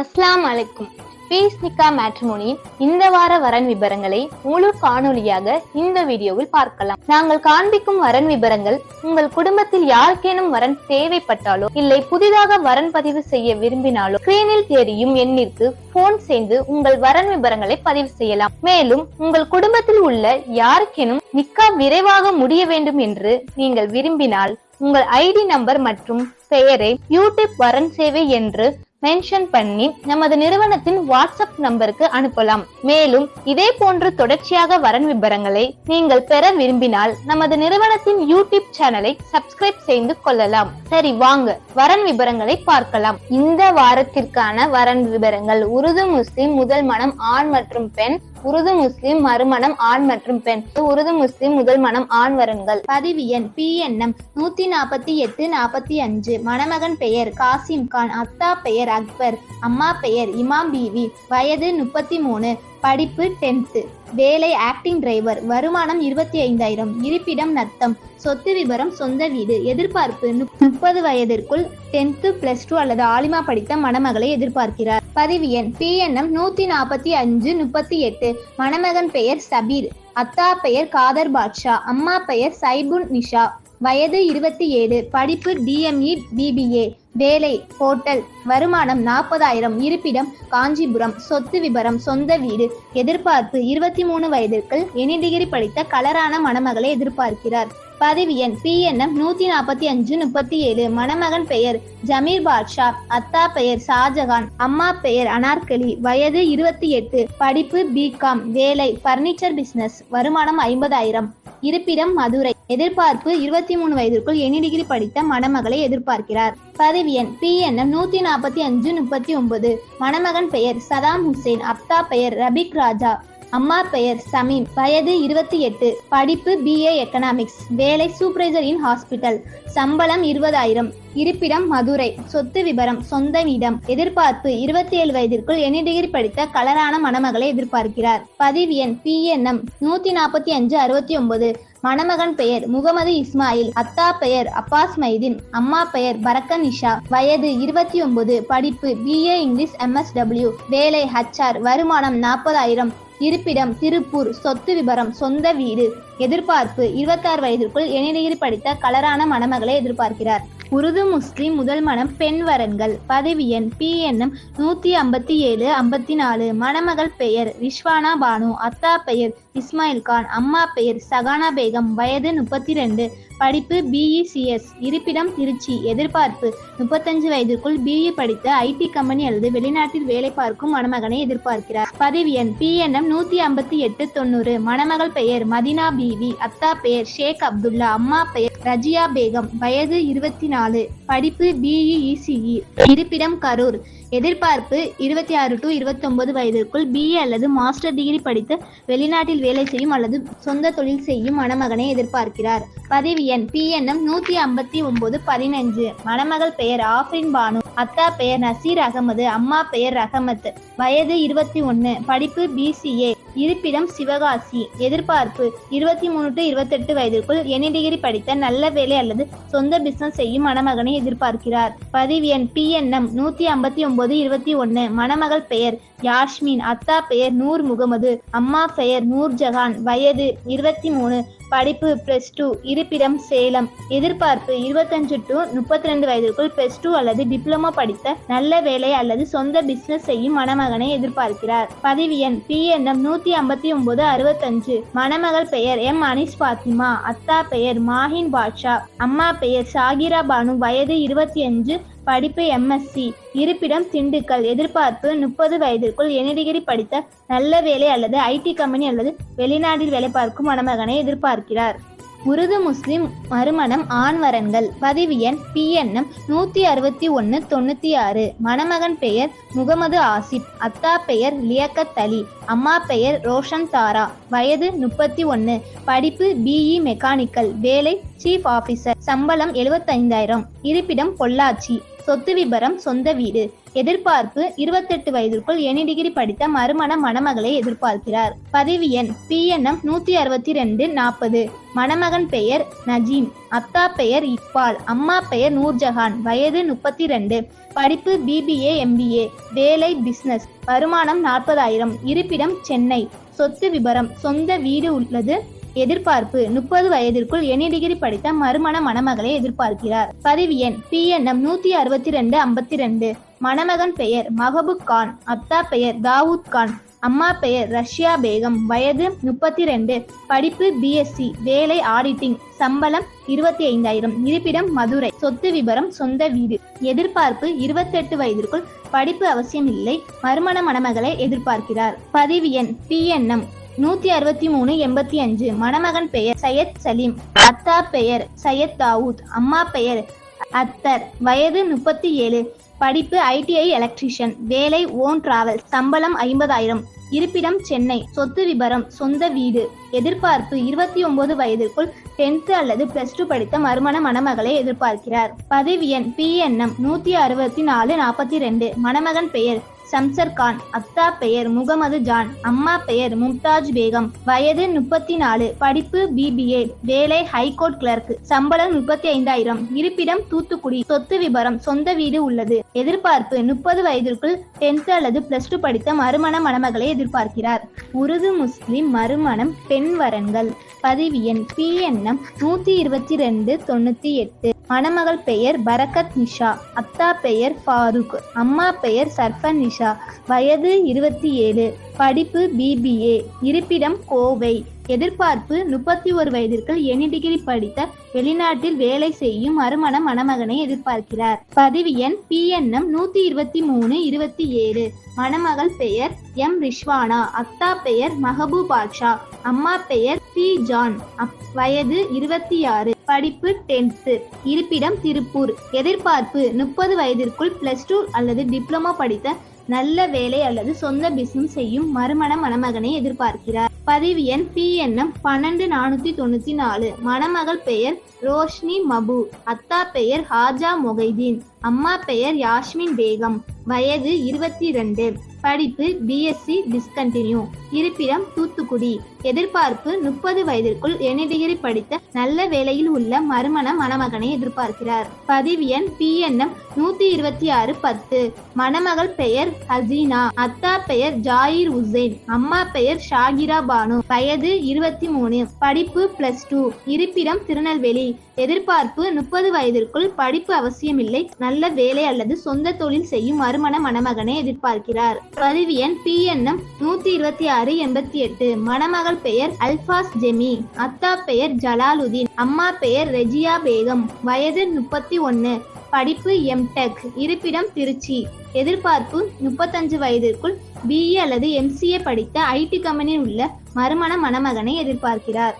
அஸ்லாம் அலைக்கும். பீஸ் நிக்கா மேட்ரிமோனியின் இந்த வார வரன் விபரங்களை முழு காணொளியாக இந்த வீடியோவில் பார்க்கலாம். நாங்கள் காண்பிக்கும் வரன் விபரங்கள் உங்கள் குடும்பத்தில் யாருக்கேனும் வரன் தேவைப்பட்டாலோ இல்லை புதிதாக வரன் பதிவு செய்ய விரும்பினாலோ ஸ்கிரீனில் தெரியும் எண்ணிற்கு போன் செய்து உங்கள் வரன் விபரங்களை பதிவு செய்யலாம். மேலும் உங்கள் குடும்பத்தில் உள்ள யாருக்கேனும் நிக்கா விரைவாக முடிய வேண்டும் என்று நீங்கள் விரும்பினால் உங்கள் ஐடி நம்பர் மற்றும் பெயரை யூடியூப் வரன் சேவை என்று மென்ஷன் பண்ணி நமது நிறுவனத்தின் வாட்ஸ்அப் நம்பருக்கு அனுப்பலாம். மேலும் இதே போன்று தொடர்ச்சியாக வரன் விபரங்களை நீங்கள் பெற விரும்பினால் நமது நிறுவனத்தின் யூடியூப் சேனலை சப்ஸ்கிரைப் செய்து கொள்ளலாம். சரி வாங்க. வரன் விபரங்களை பார்க்கலாம். இந்த வாரத்திற்கான வரன் விபரங்கள். உருது முஸ்லிம் முதல் மனம் ஆண் மற்றும் பெண் உருது முஸ்லிம் மறுமணம் ஆண் மற்றும் பெண். உருது முஸ்லிம் முதல் மனம் ஆண் வரன்கள் பதிவு எண் பிஎன்எம் நூத்தி நாற்பத்தி எட்டு நாற்பத்தி அஞ்சு. மணமகன் பெயர் காசிம் கான் அத்தா பெயர் அக்பர் அம்மா பெயர் இமாம் பீவி. வயது முப்பத்தி மூணு படிப்பு டென்த்து வேலை ஆக்டிங் டிரைவர் வருமானம் இருபத்தி ஐந்தாயிரம். இருப்பிடம் நத்தம் சொத்து விபரம் சொந்த வீடு. எதிர்பார்ப்பு முப்பது வயதிற்குள் டென்த்து பிளஸ் டூ அல்லது ஆலிமா படித்த மணமகளை எதிர்பார்க்கிறார். பதிவு எண். பிஎன்எம் நூத்தி நாற்பத்தி அஞ்சு முப்பத்தி எட்டு. மணமகன் பெயர் சபீர். அத்தா பெயர் காதர் பாட்ஷா. அம்மா பெயர் சைபுன் நிஷா. வயது இருபத்தி ஏழு. படிப்பு டிஎம்இ பிபிஏ வேலை ஹோட்டல். வருமானம் நாற்பதாயிரம். இருப்பிடம் காஞ்சிபுரம். சொத்து விபரம் சொந்த வீடு. எதிர்பார்ப்பு இருபத்தி மூணு வயதிற்குள் எனி டிகிரி படித்த கலரான மணமகளை எதிர்பார்க்கிறார். பதிவு எண் பிஎன்எம் நூத்தி நாற்பத்தி அஞ்சு முப்பத்தி ஏழு. மணமகன் பெயர் ஜமீர் பாட்ஷா. அத்தா பெயர் ஷாஜகான். அம்மா பெயர் அனார்கலி. வயது இருபத்தி எட்டு. படிப்பு பிகாம் வேலை பர்னிச்சர் பிசினஸ் வருமானம் ஐம்பதாயிரம். இருப்பிடம் மதுரை. எதிர்பார்ப்பு இருபத்தி மூணு வயதிற்குள் எனி டிகிரி படித்த மணமகளை எதிர்பார்க்கிறார். பதிவு எண் பிஎன்எம் நூத்தி நாற்பத்தி அஞ்சு முப்பத்தி ஒன்பது. மணமகன் பெயர் சதாம் ஹுசேன். அப்தா பெயர் ரபிக் ராஜா. அம்மா பெயர் சமீம். வயது இருபத்தி எட்டு. படிப்பு பிஏ எக்கனாமிக்ஸ் வேலை சூப்பர்வைசர் இன் ஹாஸ்பிட்டல் சம்பளம் இருபதாயிரம். இருப்பிடம் மதுரை. சொத்து விபரம். சொந்த இடம் எதிர்பார்ப்பு இருபத்தி ஏழு வயதிற்குள் எனி டிகிரி படித்த கலரான மணமகளை எதிர்பார்க்கிறார். பதிவு எண் பிஎன்எம் நூத்தி நாற்பத்தி அஞ்சு அறுபத்தி ஒன்பது. மணமகன் பெயர் முகமது இஸ்மாயில். அத்தா பெயர் அப்பாஸ் மைதீன். அம்மா பெயர் பரக்கன் நிஷா. வயது இருபத்தி ஒன்பது. படிப்பு பிஏ இங்கிலீஷ் எம்எஸ்டபிள்யூ வேலை ஹச்ஆர் வருமானம் நாற்பதாயிரம். இருப்பிடம் திருப்பூர் சொத்து விபரம் சொந்த வீடு. எதிர்பார்ப்பு. இருபத்தாறு வயதிற்குள் எனிடிகிரி படித்த கலரான மணமகளை எதிர்பார்க்கிறார். உருது முஸ்லிம் முதல் மனம் பெண் வரன்கள். பதவி எண் பிஎன்எம் நூத்தி ஐம்பத்தி ஏழு ஐம்பத்தி நாலு மணமகள் பெயர் ரிஷ்வானா பானு. அத்தா பெயர் இஸ்மாயில் கான். அம்மா பெயர் சகானா பேகம். வயது முப்பத்தி ரெண்டு. படிப்பு பிஇசிஎஸ் இருப்பிடம் திருச்சி. எதிர்பார்ப்பு. முப்பத்தஞ்சு வயதிற்குள் பிஇ படித்த ஐடி கம்பெனி அல்லது வெளிநாட்டில் வேலை பார்க்கும் மணமகனை எதிர்பார்க்கிறார். பதிவு எண். பிஎன்எம் நூத்தி ஐம்பத்தி எட்டு தொண்ணூறு. மணமகள் பெயர் மதினா பிவி. அத்தா பெயர் ஷேக் அப்துல்லா. அம்மா பெயர் ரஜியா பேகம். வயது இருபத்தி நாலு. படிப்பு பிஇஇசிஇ இருப்பிடம் கரூர். எதிர்பார்ப்பு இருபத்தி ஆறு டு இருபத்தொன்பது வயதிற்குள் பிஏ அல்லது மாஸ்டர் டிகிரி படித்து வெளிநாட்டில் வேலை செய்யும் அல்லது சொந்த தொழில் செய்யும் மணமகனை எதிர்பார்க்கிறார். பதிவு எண் பிஎன்எம் நூத்தி ஐம்பத்தி ஒன்பது பதினஞ்சு மணமகள் பெயர் ஆஃப்ரின் பானு. அத்தா பெயர் நசீர் அகமது. அம்மா பெயர் ரஹமத். வயது இருபத்தி ஒன்னு. படிப்பு பிசிஏ இருப்பிடம் சிவகாசி. எதிர்பார்ப்பு. இருபத்தி மூணு டு இருபத்தெட்டு வயதிற்குள் எனி டிகிரி படித்த நல்ல வேலை அல்லது சொந்த பிசினஸ் செய்யும் மணமகனை எதிர்பார்க்கிறார். பதிவு எண் பிஎன்எம் நூத்தி ஐம்பத்தி ஒன்பது இருபத்தி ஒன்னு மணமகள் பெயர் யாஸ்மின் அத்தா பெயர் நூர் முகமது. அம்மா பெயர் நூர் ஜஹான் வயது இருபத்தி மூணு. படிப்பு பிளஸ் டூ இருப்பிடம் சேலம். எதிர்பார்ப்பு இருபத்தஞ்சு டு முப்பத்தி ரெண்டு வயதுக்குள் பிளஸ் டூ அல்லது டிப்ளமோ படித்த நல்ல வேலை அல்லது சொந்த பிசினஸ் செய்யும் மணமகனை எதிர்பார்க்கிறார். பதிவு எண் பிஎன்எம் நூத்தி ஐம்பத்தி ஒன்பது அறுபத்தஞ்சு. மணமகள் பெயர் எம் அனிஸ் பாத்திமா. அத்தா பெயர் மாஹின் பாட்ஷா. அம்மா பெயர் ஷாகிரா பானு. வயது இருபத்தி அஞ்சு. படிப்பு எம்எஸ்சி இருப்பிடம் திண்டுக்கல். எதிர்பார்ப்பு முப்பது வயதிற்குள் எனி டிகிரி படித்த நல்ல வேலை அல்லது ஐடி கம்பெனி அல்லது வெளிநாட்டில் வேலை பார்க்கும் மணமகனை எதிர்பார்க்கிறார். உருது முஸ்லிம் மறுமணம் ஆண்வரன்கள் பதிவு எண் பிஎன்எம் நூத்தி அறுபத்தி ஒன்னு தொண்ணூத்தி ஆறு மணமகன் பெயர் முகமது ஆசிப். அத்தா பெயர் லியக்கத் அலி. அம்மா பெயர் ரோஷன் தாரா. வயது முப்பத்தி ஒன்னு படிப்பு பிஇ மெக்கானிக்கல் வேலை சீஃப் ஆபீசர் சம்பளம் எழுபத்தைந்தாயிரம் இருப்பிடம் பொள்ளாச்சி. சொத்து விபரம் சொந்த வீடு. எதிர்பார்ப்பு இருபத்தெட்டு வயதிற்குள் எனி டிகிரி படித்த மறுமண மணமகளை எதிர்பார்க்கிறார். பதிவு எண் பிஎன்எம் நூத்தி அறுபத்தி ரெண்டு நாற்பது. மணமகன் பெயர் நஜீம். அத்தா பெயர் இக்பால். அம்மா பெயர் நூர்ஜஹான். வயது முப்பத்தி ரெண்டு படிப்பு பிபிஏ எம்பிஏ வேலை பிசினஸ். வருமானம் நாற்பதாயிரம். இருப்பிடம் சென்னை. சொத்து விபரம் சொந்த வீடு உள்ளது எதிர்பார்ப்பு. முப்பது வயதிற்குள் எனி டிகிரி படித்த மறுமண மணமகளை எதிர்பார்க்கிறார். பதிவு எண் பி என் எம் நூத்தி அறுபத்தி ரெண்டு ஐம்பத்தி ரெண்டு மணமகன் பெயர் மஹபூப் கான் அப்தா பெயர் தாவூத் கான் அம்மா பெயர் ரஷ்யா பேகம் வயது முப்பத்தி ரெண்டு படிப்பு பிஎஸ்சி வேலை ஆடிட்டிங் சம்பளம் இருபத்தி ஐந்தாயிரம் இருப்பிடம் மதுரை சொத்து விபரம் சொந்த வீடு. எதிர்பார்ப்பு இருபத்தெட்டு வயதிற்குள் படிப்பு அவசியம் இல்லை மறுமண மணமகளை எதிர்பார்க்கிறார். பதிவு எண் பிஎன்எம் நூத்தி அறுபத்தி மூணு எண்பத்தி அஞ்சு. மணமகன் பெயர் சையத் சலீம். அத்தா பெயர் சையத் தாவூத். அம்மா பெயர் அத்தர். வயது முப்பத்தி ஏழு. படிப்பு ஐடிஐ எலக்ட்ரிஷியன் வேலை ஓன் டிராவல் சம்பளம் ஐம்பதாயிரம். இருப்பிடம் சென்னை. சொத்து விபரம். சொந்த வீடு. எதிர்பார்ப்பு இருபத்தி ஒன்பது வயதிற்குள் டென்த் அல்லது பிளஸ் டூ படித்த மறுமண மணமகளை எதிர்பார்க்கிறார். பதவி எண் பிஎன்எம் நூத்தி அறுபத்தி நாலு நாற்பத்தி ரெண்டு. மணமகன் பெயர் சம்சர் கான் அத்தா பெயர் முகமது ஜான் அம்மா பெயர் மும்தாஜ் பேகம். வயது முப்பத்தி நாலு படிப்பு பிபிஏ வேலை ஹைகோர்ட் கிளர்க் சம்பளம் முப்பத்தி ஐந்தாயிரம் இருப்பிடம் தூத்துக்குடி சொத்து விபரம் சொந்த வீடு உள்ளது. எதிர்பார்ப்பு முப்பது வயதிற்குள் டென்த் அல்லது பிளஸ் டூ படித்த மறுமண மணமகளை எதிர்பார்க்கிறார். உருது முஸ்லிம் மறுமணம் பெண் வரன்கள். பதிவு எண் பிஎன்எம் நூத்தி இருபத்தி ரெண்டு தொண்ணூத்தி எட்டு. மணமகள் பெயர் பரக்கத் நிஷா அத்தா பெயர் ஃபாரூக் அம்மா பெயர் சர்ஃபன் நிஷா. வயது இருபத்தி ஏழு. படிப்பு பிபிஏ இருப்பிடம் கோவை. எதிர்பார்ப்பு முப்பத்தி ஒரு வயதிற்குள் எனி டிகிரி படித்த வெளிநாட்டில் வேலை செய்யும் மறுமண மணமகனை எதிர்பார்க்கிறார். பதிவு எண் பிஎன்எம் நூத்தி இருபத்தி மூணு இருபத்தி ஏழு. மணமகள் பெயர் எம் ரிஷ்வானா. அத்தா பெயர் மஹபூப் பாட்ஷா அம்மா பெயர் பி ஜான். அப்- வயது இருபத்தி ஆறு. படிப்பு டென்த்து இருப்பிடம் திருப்பூர். எதிர்பார்ப்பு முப்பது வயதிற்குள் பிளஸ் டூ அல்லது டிப்ளமோ படித்த நல்ல வேலை அல்லது சொந்த பிசினஸ் செய்யும் மறுமண மணமகனை எதிர்பார்க்கிறார். பதிவு எண் பிஎன்எம் பன்னெண்டு நானூத்தி தொண்ணூத்தி நாலு. மணமகள் பெயர் ரோஷ்னி மபு. அத்தா பெயர் ஹாஜா மொகைதீன். அம்மா பெயர் யாஸ்மின் பேகம். வயது இருபத்தி ரெண்டு. படிப்பு பிஎஸ்சி டிஸ்கண்டினியூ இருப்பிடம் தூத்துக்குடி. எதிர்பார்ப்பு முப்பது வயதிற்குள் எனி டிகிரி படித்த நல்ல வேலையில் உள்ள மறுமண மணமகனை எதிர்பார்க்கிறார். பதிவு எண் பிஎன்எம் நூத்தி இருபத்தி ஆறு பத்து. மணமகள் பெயர் ஹசீனா. அத்தா பெயர் ஜாயிர் உசேன். அம்மா பெயர் ஷாகிரா பானு. வயது இருபத்தி மூணு. படிப்பு பிளஸ் டூ இருப்பிடம் திருநெல்வேலி. எதிர்பார்ப்பு முப்பது வயதிற்குள் படிப்பு அவசியமில்லை. நல்ல வேலை அல்லது சொந்த தொழில் செய்யும் மறுமண மணமகனை எதிர்பார்க்கிறார். பதிவு எண் பிஎன்எம் நூத்தி இருபத்தி ஆறு எண்பத்தி எட்டு. மணமகள் பெயர் அல்பாஸ் ஜெமி அத்தா பெயர் ஜலாலுதீன் அம்மா பெயர் ரெஜியா பேகம். வயது முப்பத்தி ஒன்னு படிப்பு எம்டெக் இருப்பிடம் திருச்சி. எதிர்பார்ப்பு முப்பத்தஞ்சு வயதிற்குள் பிஇ அல்லது எம்சிஏ படித்த ஐடி கம்பெனியில் உள்ள மறுமண மணமகனை எதிர்பார்க்கிறார்.